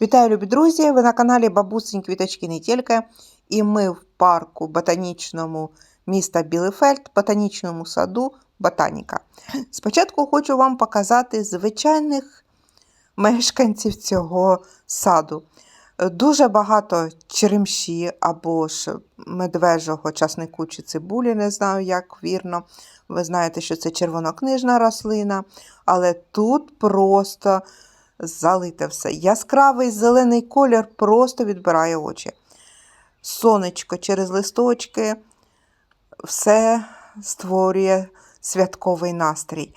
Вітаю, любі друзі! Ви на каналі Бабусень Квіточки не тільки. І ми в парку ботанічному міста Білефельд, ботанічному саду Ботаніка. Спочатку хочу вам показати звичайних мешканців цього саду. Дуже багато черемші або ж медвежого часнику чи цибулі, не знаю, як вірно. Ви знаєте, що це червонокнижна рослина, але тут просто залите все. Яскравий зелений колір просто відбирає очі. Сонечко через листочки все створює святковий настрій.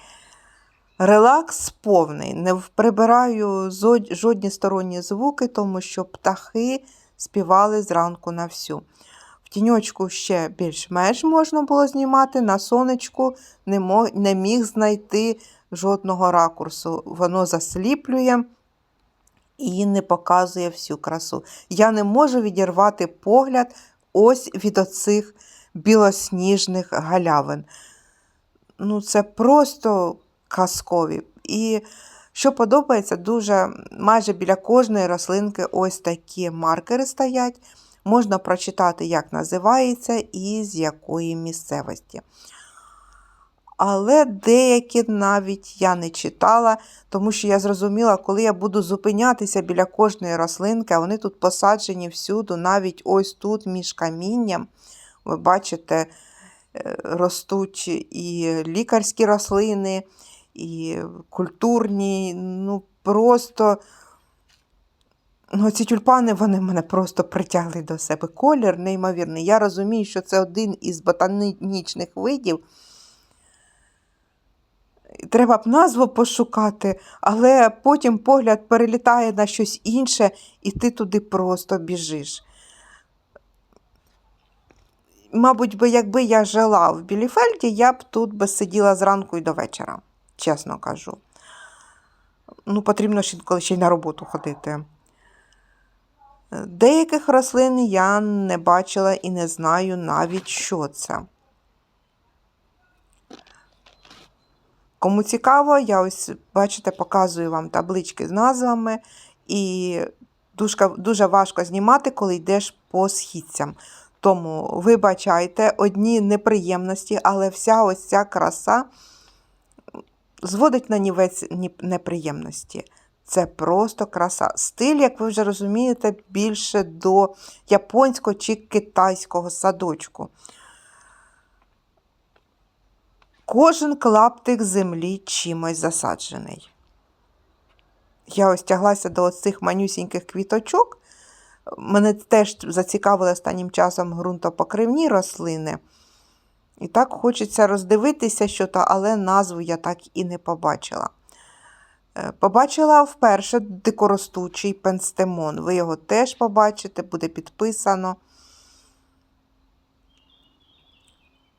Релакс повний. Не прибираю жодні сторонні звуки, тому що птахи співали зранку на всю. В тіньочку ще більш-менш можна було знімати, на сонечку не, міг знайти жодного ракурсу. Воно засліплює і не показує всю красу. Я не можу відірвати погляд ось від оцих білосніжних галявин. Ну, Це просто казкові. І що подобається, дуже майже біля кожної рослинки ось такі маркери стоять. Можна прочитати, як називається і з якої місцевості. Але деякі навіть я не читала, тому що я зрозуміла, коли я буду зупинятися біля кожної рослинки, а вони тут посаджені всюди, навіть ось тут між камінням. Ви бачите, е, ростуть і лікарські рослини, і культурні. Ну, просто ну, ці тюльпани вони мене просто притягли до себе. Колір неймовірний. Я розумію, що це один із ботанічних видів. Треба б назву пошукати, але потім погляд перелітає на щось інше, і ти туди просто біжиш. Мабуть, би, якби я жила в Біліфельді, я б тут би сиділа зранку і до вечора, чесно кажу. Ну, потрібно ж інколи ще й на роботу ходити. Деяких рослин я не бачила і не знаю навіть, що це. Кому цікаво, я ось, бачите, показую вам таблички з назвами, і дуже, дуже важко знімати, коли йдеш по східцям. Тому вибачайте, одні неприємності, але вся ось ця краса зводить на нівець неприємності. Це просто краса. Стиль, як ви вже розумієте, більше до японського чи китайського садочку. Кожен клаптик землі чимось засаджений. Я ось тяглася до цих манюсіньких квіточок. Мене теж зацікавили останнім часом ґрунтопокривні рослини. І так хочеться роздивитися, що але назву я так і не побачила. Е, побачила вперше дикоростучий пенстемон. Ви його теж побачите, буде підписано.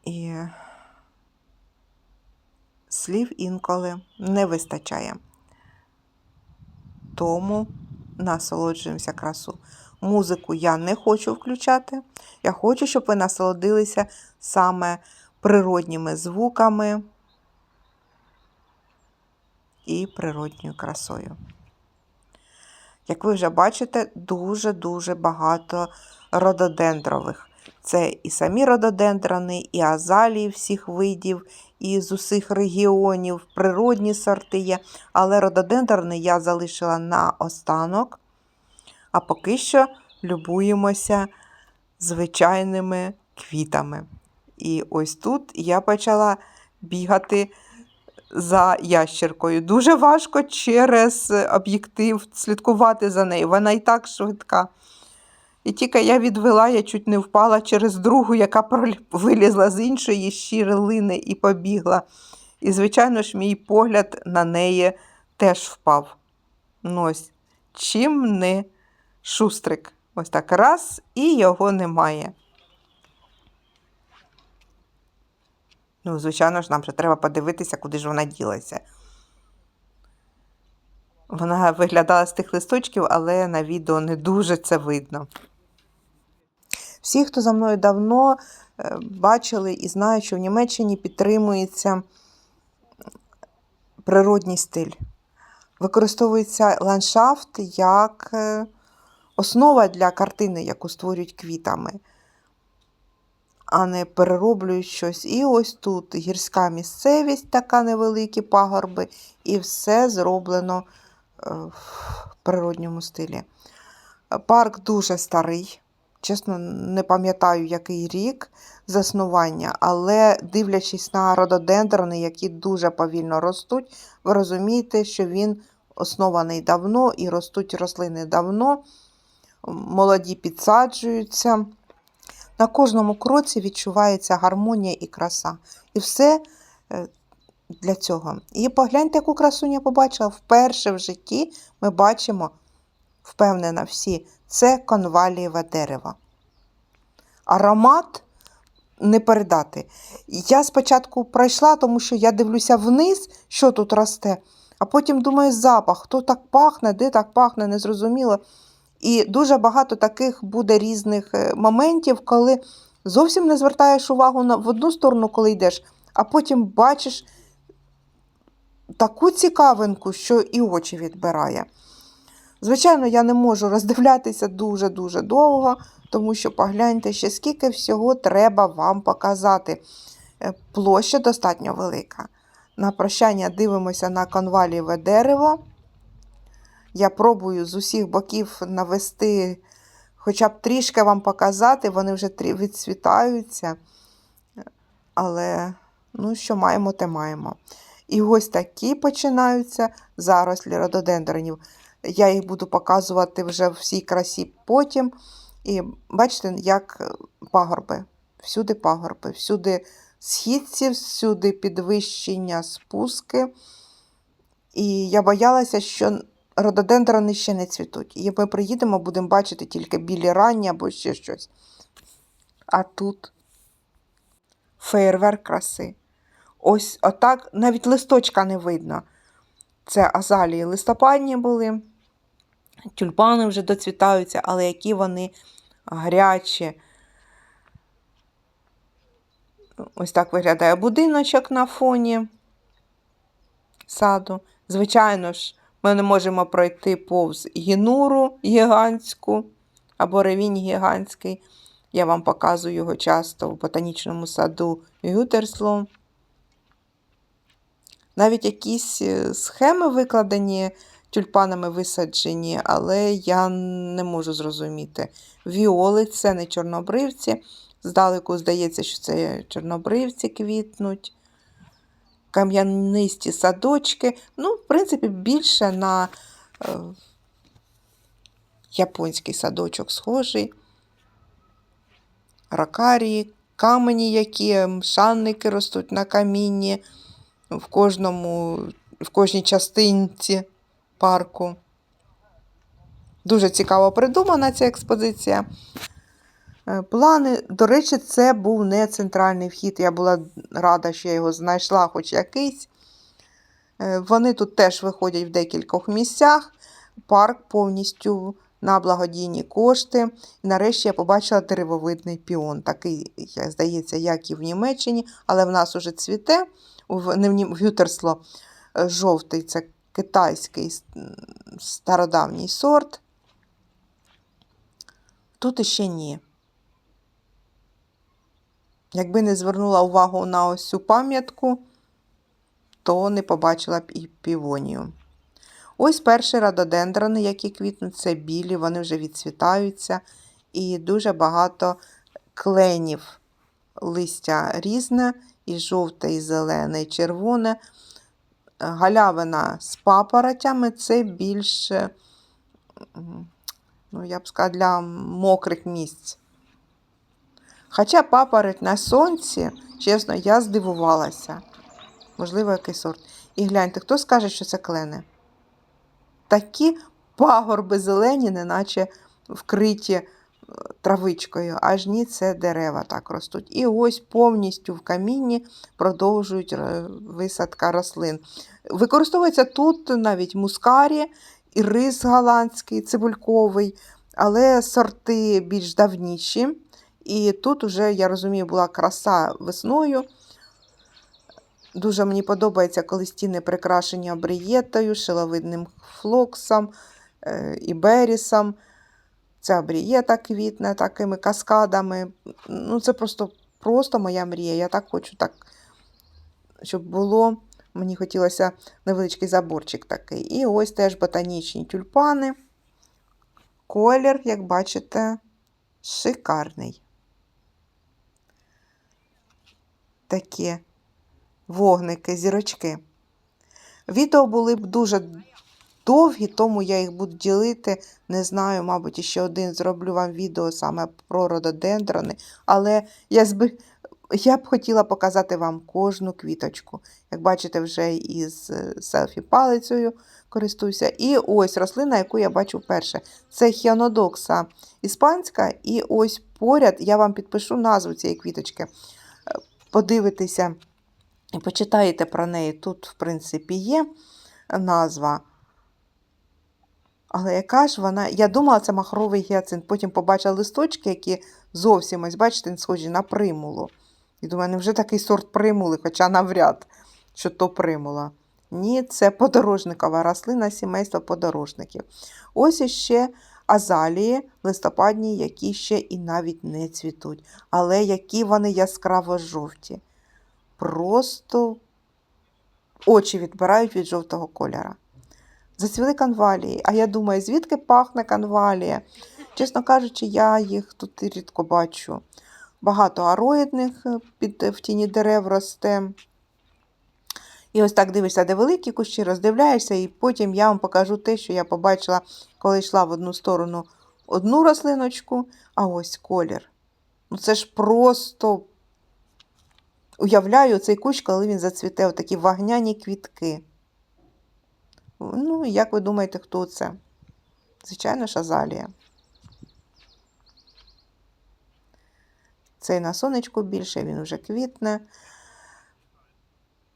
І слів інколи не вистачає. Тому насолоджуємося красу. Музику я не хочу включати. Я хочу, щоб ви насолодилися саме природніми звуками і природньою красою. Як ви вже бачите, дуже-дуже багато рододендрових. Це і самі рододендрони, і азалії всіх видів, і з усіх регіонів, природні сорти є. Але рододендрони я залишила на останок. А поки що любуємося звичайними квітами. І ось тут я почала бігати за ящеркою. Дуже важко через об'єктив слідкувати за нею. Вона і так швидка. І тільки я відвела, я чуть не впала через другу, яка вилізла з іншої щирилини і побігла. І, звичайно ж, мій погляд на неї теж впав. Ну ось, Чим не шустрик. Ось так раз, і його немає. Ну, звичайно ж, нам вже треба подивитися, куди ж вона ділася. Вона виглядала з тих листочків, але на відео не дуже це видно. Всі, хто за мною давно е, бачили і знають, що в Німеччині підтримується природній стиль. використовується ландшафт як е, основа для картини, яку створюють квітами, а не перероблюють щось. І ось тут гірська місцевість, така невеликі пагорби, і все зроблено е, в природньому стилі. Парк дуже старий. Чесно, не пам'ятаю, який рік заснування, але дивлячись на рододендрони, які дуже повільно ростуть, ви розумієте, що він оснований давно і ростуть рослини давно, молоді підсаджуються. На кожному кроці відчувається гармонія і краса. І все е, для цього. І погляньте, яку красуню я побачила. Вперше в житті ми бачимо, впевнена всі, це конвалієве дерево. Аромат не передати. Я спочатку пройшла, тому що я дивлюся вниз, що тут росте, а потім думаю, запах, хто так пахне, де так пахне, незрозуміло. І дуже багато таких буде різних е, моментів, коли зовсім не звертаєш увагу на, в одну сторону, коли йдеш, а потім бачиш таку цікавинку, що і очі відбирає. Звичайно, я не можу роздивлятися дуже-дуже довго, тому що погляньте ще, скільки всього треба вам показати. Е, Площа достатньо велика. На прощання дивимося на конваліве дерево. Я пробую з усіх боків навести, хоча б трішки вам показати, вони вже відцвітаються. Але, ну, що маємо, те маємо. І ось такі починаються зарослі рододендронів. Я їх буду показувати вже в всій красі потім. І бачите, як пагорби. Всюди пагорби, всюди східці, всюди підвищення, спуски. І я боялася, що рододендрони ще не цвітуть. І ми приїдемо, будемо бачити тільки білі ранні або ще щось. А тут фейерверк краси. Ось отак навіть листочка не видно. Це азалії листопадні були. Тюльпани вже доцвітаються, але які вони гарячі. Ось так виглядає будиночок на фоні саду. Звичайно ж, ми не можемо пройти повз гінуру гігантську або ревінь гігантський. Я вам показую його часто в ботанічному саду Гютерсло. Навіть якісь е, схеми викладені тюльпанами висаджені, але я не можу зрозуміти. Віоли це не чорнобривці. Здалеку здається, що це чорнобривці квітнуть. Кам'янисті садочки. Ну, в принципі, більше на е, японський садочок схожий. Ракарії, камені, які шанники ростуть на камінні в кожному, в кожній частинці парку. Дуже цікаво придумана ця експозиція. Е, Плани, до речі, це був не центральний вхід. Я була рада, що я його знайшла, хоч якийсь. Е, Вони тут теж виходять в декількох місцях. Парк повністю на благодійні кошти. І нарешті я побачила деревовидний піон. Такий, як здається, як і в Німеччині, але в нас уже цвіте. В, не в, Нім- в Гютерсло е, жовтий це китайський стародавній сорт. Тут іще ні. Якби не звернула увагу на ось цю пам'ятку, то не побачила б і півонію. Ось перші рододендрони, які квітнуть, це білі, вони вже відцвітаються. І дуже багато кленів. Листя різне, і жовте, і зелене, і червоне. Галявина з папоротями це більше, ну, я б сказала, для мокрих місць. Хоча папороть на сонці, чесно, я здивувалася. Можливо, який сорт. І гляньте, хто скаже, що це клени? Такі пагорби зелені, неначе вкриті травичкою, аж ні, це дерева так ростуть. І ось повністю в камінні продовжують е, висадка рослин. Використовується тут навіть мускарі, і рис голландський, цибульковий, але сорти більш давніші. І тут уже, я розумію, була краса весною. Дуже мені подобається, коли стіни прикрашені обрієтою, шиловидним флоксом е, і берісом. Це обрієта квітне такими каскадами. Ну, це просто, просто моя мрія. Я так хочу, так, щоб було. Мені хотілося невеличкий заборчик такий. І ось теж ботанічні тюльпани. Колір, як бачите, шикарний. Такі вогники, зірочки. Відео були б дуже довгі, тому я їх буду ділити. Не знаю, мабуть, ще один зроблю вам відео саме про рододендрони. Але я зби... я б хотіла показати вам кожну квіточку. Як бачите, вже із селфі-палицею користуюся. І ось рослина, яку я бачу вперше. Це хіанодокса іспанська. І ось поряд я вам підпишу назву цієї квіточки. Подивитися і почитаєте про неї. Тут, в принципі, є назва. Але яка ж вона. Я думала, це махровий гіацинт. Потім побачила листочки, які зовсім ось, бачите, схожі на примулу. І думаю, невже такий сорт примули, хоча навряд, що то примула. Ні, це подорожникова рослина сімейства подорожників. Ось іще азалії листопадні, які ще і навіть не цвітуть. Але які вони яскраво жовті. Просто очі відбирають від жовтого кольора. Зацвіли канвалії. А я думаю, звідки пахне канвалія? Чесно кажучи, я їх тут рідко бачу. Багато ароїдних під, в тіні дерев росте. І ось так дивишся, де великі кущі, роздивляєшся, і потім я вам покажу те, що я побачила, коли йшла в одну сторону одну рослиночку, а ось колір. Ну це ж просто уявляю цей кущ, коли він зацвіте, такі вагняні квітки. Ну, як ви думаєте, хто це? Звичайно, шазалія. Цей на сонечку більше, він вже квітне.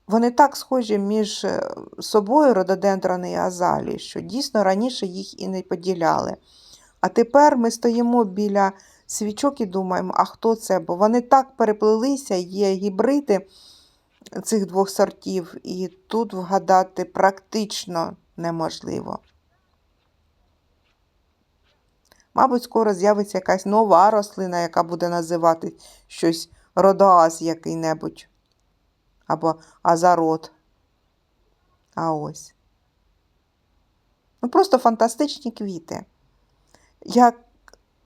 Вони так схожі між е, собою, рододендрони і азалії, що дійсно раніше їх і не поділяли. А тепер ми стоїмо біля свічок і думаємо, а хто це? Бо вони так переплилися, є гібриди цих двох сортів, і тут вгадати практично неможливо. Мабуть, скоро з'явиться якась нова рослина, яка буде називати щось родоаз який-небудь. Або азарот. А ось. Ну, просто фантастичні квіти. Я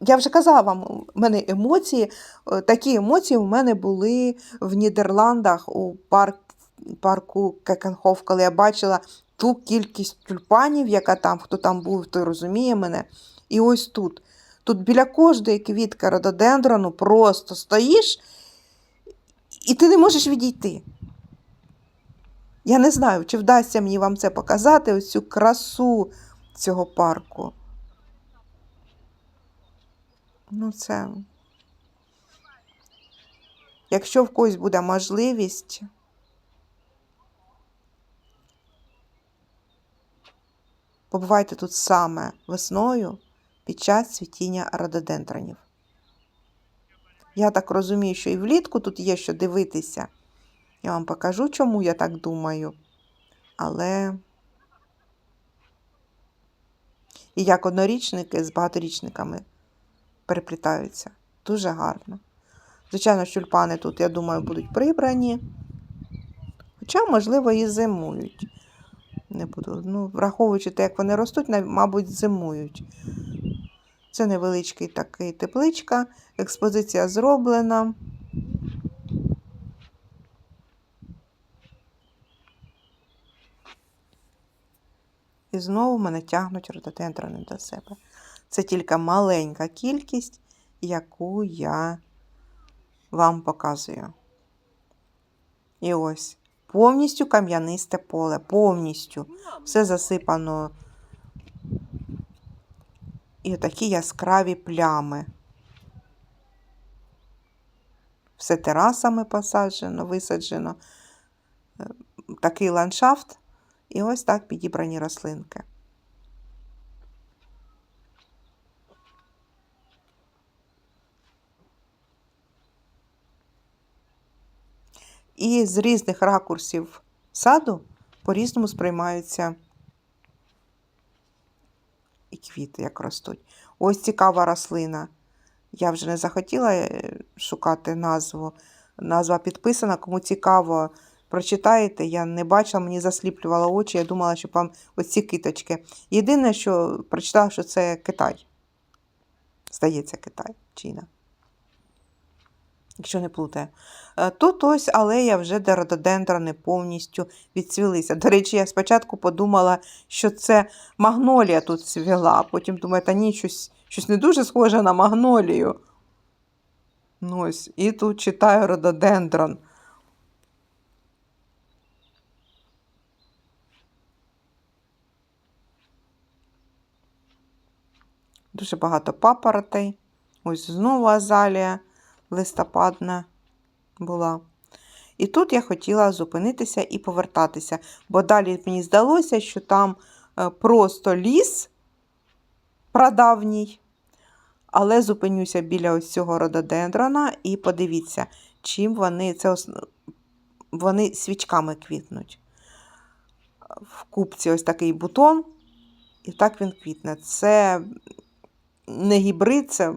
я вже казала вам, у мене емоції, е, такі емоції у мене були в Нідерландах у парк, парку Кекенхоф, коли я бачила ту кількість тюльпанів, яка там, хто там був, той розуміє мене. І ось тут. Тут біля кожної квітки рододендрону просто стоїш, і ти не можеш відійти. Я не знаю, чи вдасться мені вам це показати, ось цю красу цього парку. Ну, це. Якщо в когось буде можливість, побувайте тут саме весною під час цвітіння рододендронів. Я так розумію, що і влітку тут є що дивитися. Я вам покажу, чому я так думаю. Але і як однорічники з багаторічниками переплітаються. Дуже гарно. Звичайно, тюльпани тут, я думаю, будуть прибрані. Хоча, можливо, і зимують. Не буду. Ну, Враховуючи те, як вони ростуть, мабуть, зимують. Це невеличкий такий тепличка, експозиція зроблена. І знову мене тягнуть рододендрони до себе. Це тільки маленька кількість, яку я вам показую. І ось повністю кам'янисте поле, повністю все засипано. І такі яскраві плями. Все терасами посаджено, висаджено. Е, такий ландшафт. І ось так підібрані рослинки. І з різних ракурсів саду по-різному сприймаються і квіти, як ростуть. Ось цікава рослина. Я вже не захотіла е, шукати назву. Назва підписана, кому цікаво, прочитаєте. Я не бачила, мені засліплювало очі. Я думала, що вам оці киточки. Єдине, що прочитала, що це Китай. Здається, Китай, Чина. Якщо не плутаю. Е, Тут ось алея вже де рододендрони повністю відцвілися. До речі, я спочатку подумала, що це магнолія тут цвіла, потім думаю, та ні, щось, щось не дуже схоже на магнолію. Ну ось, і тут читаю рододендрон. Дуже багато папоротей. Ось знову азалія листопадна була. І тут я хотіла зупинитися і повертатися, бо далі мені здалося, що там е, просто ліс прадавній. Але зупинюся біля ось цього рододендрона і подивіться, чим вони це вони свічками квітнуть. В купці ось такий бутон, і так він квітне. Це не гібрид, це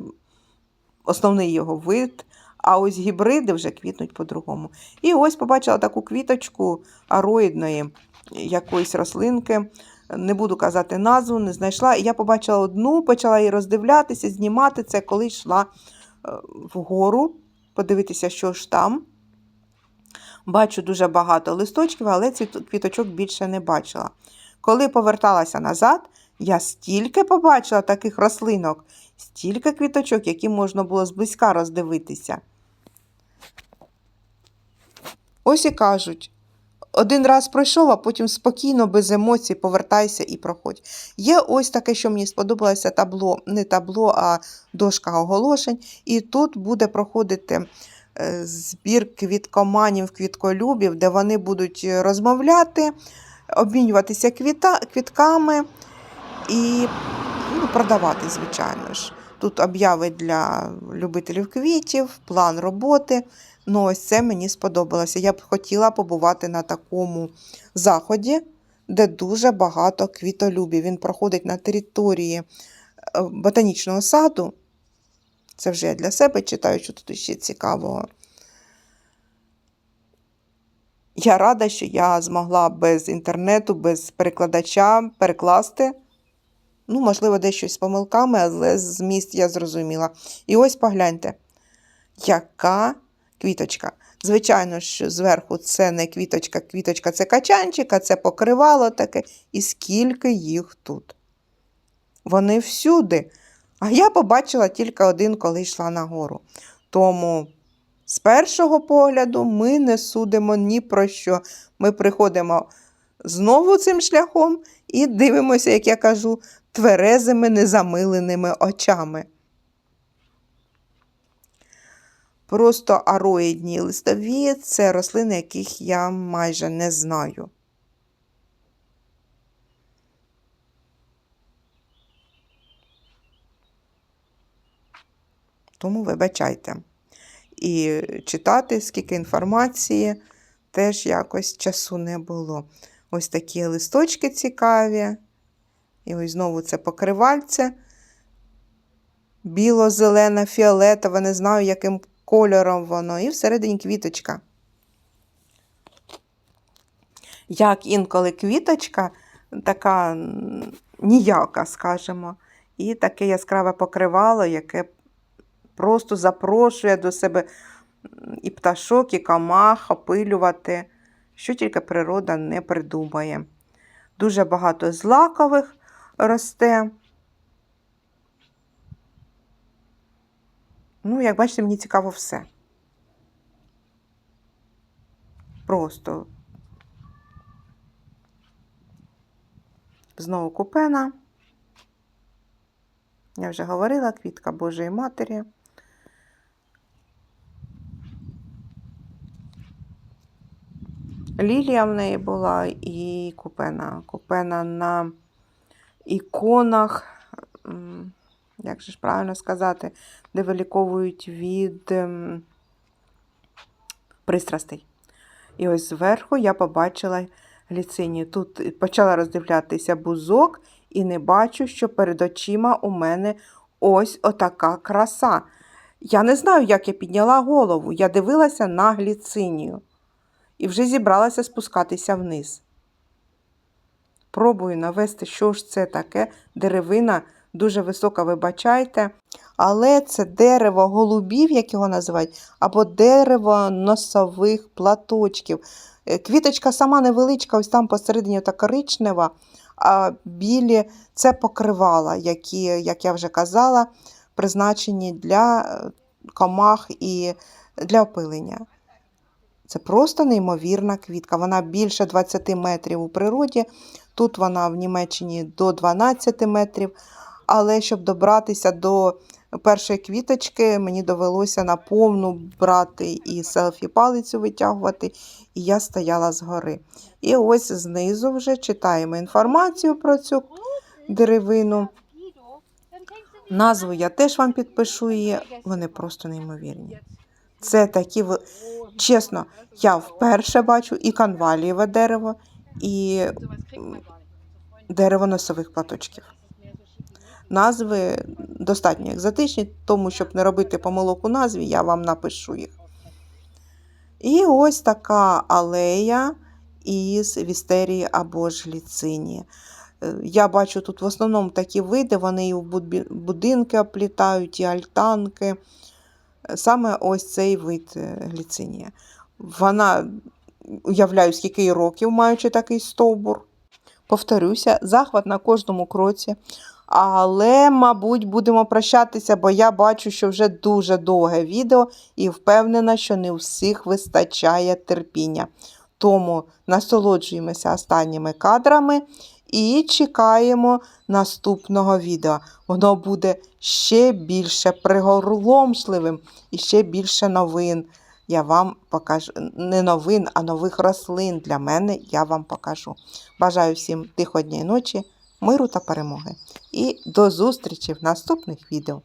основний його вид, а ось гібриди вже квітнуть по-другому. І ось побачила таку квіточку ароїдної якоїсь рослинки. Не буду казати назву, не знайшла. Я побачила одну, почала її роздивлятися, знімати це, коли йшла е, вгору, подивитися, що ж там. Бачу дуже багато листочків, але цих квіточок більше не бачила. Коли поверталася назад, я стільки побачила таких рослинок, стільки квіточок, які можна було зблизька роздивитися. Ось і кажуть, один раз пройшов, а потім спокійно, без емоцій, повертайся і проходь. Є ось таке, що мені сподобалося табло, не табло, а дошка оголошень. І тут буде проходити е, збір квіткоманів, квітколюбів, де вони будуть розмовляти, обмінюватися квіта, квітками і ну, продавати, звичайно ж. Тут обяви для любителів квітів, план роботи. Ну, ось це мені сподобалося. Я б хотіла побувати на такому заході, де дуже багато квітолюбів. Він проходить на території е, ботанічного саду. Це вже я для себе читаю, що тут ще цікавого. Я рада, що я змогла без інтернету, без перекладача перекласти. Ну, можливо, дещо з помилками, але зміст я зрозуміла. І ось погляньте, яка квіточка. Звичайно ж, зверху це не квіточка, квіточка це качанчик, а це покривало таке. І скільки їх тут. Вони всюди. А я побачила тільки один, коли йшла нагору. Тому з першого погляду ми не судимо ні про що. Ми приходимо знову цим шляхом і дивимося, як я кажу, тверезими незамиленими очами. Просто ароїдні листові це рослини, яких я майже не знаю. Тому вибачайте. І читати, скільки інформації, теж якось часу не було. Ось такі листочки цікаві. І ось знову це покривальце. Біло-зелена, фіолетове, не знаю, яким кольором воно. І всередині квіточка. Як інколи квіточка, така ніяка, скажімо. І таке яскраве покривало, яке просто запрошує до себе і пташок, і камах опилювати, що тільки природа не придумає. Дуже багато злакових росте. Ну, як бачите, мені цікаво все. Просто знову купена. Я вже говорила, квітка Божої Матері. Лілія в неї була і купена. Купена на іконах, як же ж правильно сказати, де виліковують від ем, пристрастей. І ось зверху я побачила гліцинію. Тут почала роздивлятися бузок і не бачу, що перед очима у мене ось отака краса. Я не знаю, як я підняла голову. Я дивилася на гліцинію і вже зібралася спускатися вниз. Пробую навести, що ж це таке. Деревина дуже висока, вибачайте. Але це дерево голубів, як його називають, або дерево носових платочків. Е, Квіточка сама невеличка, ось там посередині та коричнева, а білі це покривала, які, як я вже казала, призначені для е, комах і для опилення. Це просто неймовірна квітка. Вона більше 20 метрів у природі. Тут вона в Німеччині до 12 метрів. Але щоб добратися до першої квіточки, мені довелося на повну брати і селфі палицю витягувати, і я стояла згори. І ось знизу вже читаємо інформацію про цю деревину. Назву я теж вам підпишу її. Вони просто неймовірні. Це такі чесно, я вперше бачу і канвалієве дерево, і дерево носових платочків. Назви достатньо екзотичні, тому щоб не робити помилок у назві, я вам напишу їх. І ось така алея із вістерії або ж гліцинії. Е, Я бачу тут в основному такі види, вони і в будинки оплітають, і альтанки. Саме ось цей вид е, гліцинія. Вона, уявляю, скільки років, маючи такий стовбур. Повторюся, захват на кожному кроці. Але, мабуть, будемо прощатися, бо я бачу, що вже дуже довге відео і впевнена, що не всіх вистачає терпіння. Тому насолоджуємося останніми кадрами і чекаємо наступного відео. Воно буде ще більше приголомшливим і ще більше новин. Я вам покажу не новин, а нових рослин для мене я вам покажу. Бажаю всім тихої ночі, миру та перемоги. І до зустрічі в наступних відео.